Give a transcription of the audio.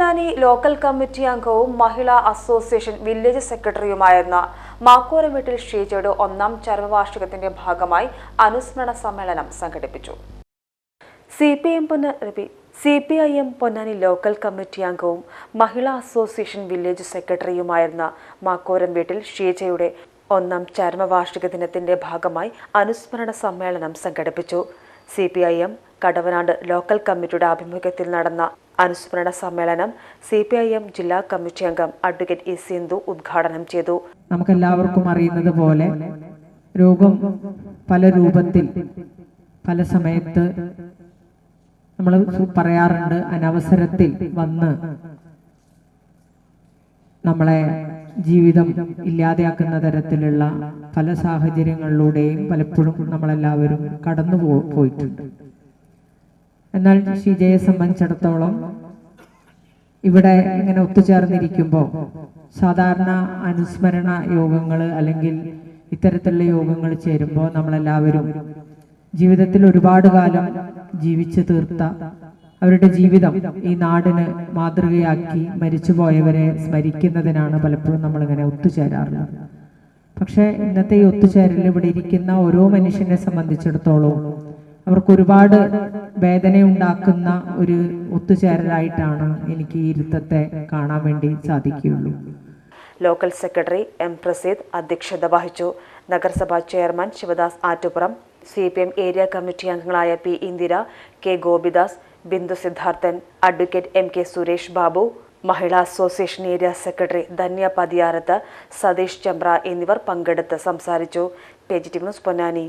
Ponnani local committee അംഗവും മഹിളാ association village സെക്രട്ടറിയുമായിരുന്ന മാക്കോരമേട്ടിൽ ഷീജയുടെ ഒന്നാം ചരമവാർഷികത്തിന്റെ ഭാഗമായി അനുസ്മരണ സമ്മേളനം സംഘടിപ്പിച്ചു. C P M Ponnani C P I M Ponnani local committee അംഗവും മഹിളാ അസോസിയേഷൻ വില്ലേജ് സെക്രട്ടറിയുമായിരുന്ന മാക്കോരം വീട്ടിൽ ഷീജയുടെ ഒന്നാം ചരമവാർഷിക ദിനത്തിന്റെ ഭാഗമായി അനുസ്മരണ സമ്മേളനം സംഘടിപ്പിച്ചു. C P I M Kadavanad local കമ്മിറ്റിയുടെ ആഭിമുഖ്യത്തിൽ നടന്ന അനുസ്മരണ സമ്മേളനം സി പി ഐ എം ജില്ലാ കമ്മിറ്റി അംഗം അഡ്വക്കേറ്റ് ഇ സിന്ധു ഉദ്ഘാടനം ചെയ്തു. നമുക്കെല്ലാവർക്കും അറിയുന്നത് പോലെ രോഗം പല രൂപത്തിൽ പല സമയത്ത് നമ്മൾ പറയാറുണ്ട് അനവസരത്തിൽ വന്ന് നമ്മളെ ജീവിതം ഇല്ലാതെയാക്കുന്ന തരത്തിലുള്ള പല സാഹചര്യങ്ങളിലൂടെയും പലപ്പോഴും നമ്മളെല്ലാവരും കടന്നു പോയിട്ടുണ്ട്. എന്നാൽ ഷിജയെ സംബന്ധിച്ചിടത്തോളം ഇവിടെ ഇങ്ങനെ ഒത്തുചേർന്നിരിക്കുമ്പോൾ സാധാരണ അനുസ്മരണ യോഗങ്ങൾ അല്ലെങ്കിൽ ഇത്തരത്തിലുള്ള യോഗങ്ങൾ ചേരുമ്പോൾ നമ്മളെല്ലാവരും ജീവിതത്തിൽ ഒരുപാട് കാലം ജീവിച്ചു തീർത്ത അവരുടെ ജീവിതം ഈ നാടിന് മാതൃകയാക്കി മരിച്ചുപോയവരെ സ്മരിക്കുന്നതിനാണ് പലപ്പോഴും നമ്മളിങ്ങനെ ഒത്തുചേരാറുള്ളത് പക്ഷേ ഇന്നത്തെ ഈ ഒത്തുചേരൽ ഇവിടെ ഇരിക്കുന്ന ഓരോ മനുഷ്യനെ സംബന്ധിച്ചിടത്തോളം അവർക്ക് ഒരുപാട് വേദനയുണ്ടാക്കുന്ന ഒരു ഒത്തുചേരലായിട്ടാണ് എനിക്ക് ഈ ഇരുത്തത്തെ കാണാൻ വേണ്ടി സാധിക്കുകയുള്ളൂ. ലോക്കൽ സെക്രട്ടറി എം പ്രസീദ് അധ്യക്ഷത വഹിച്ചു. നഗരസഭാ chairman Shivadas Attupuram C P M area committee അംഗങ്ങളായ P Indira K Gopidas Bindu Siddharthan advocate M K Suresh Babu Mahila association area secretary Dhanya Pathiyarath Satheesh Chambra എന്നിവർ പങ്കെടുത്ത് സംസാരിച്ചു. Page news Ponnani.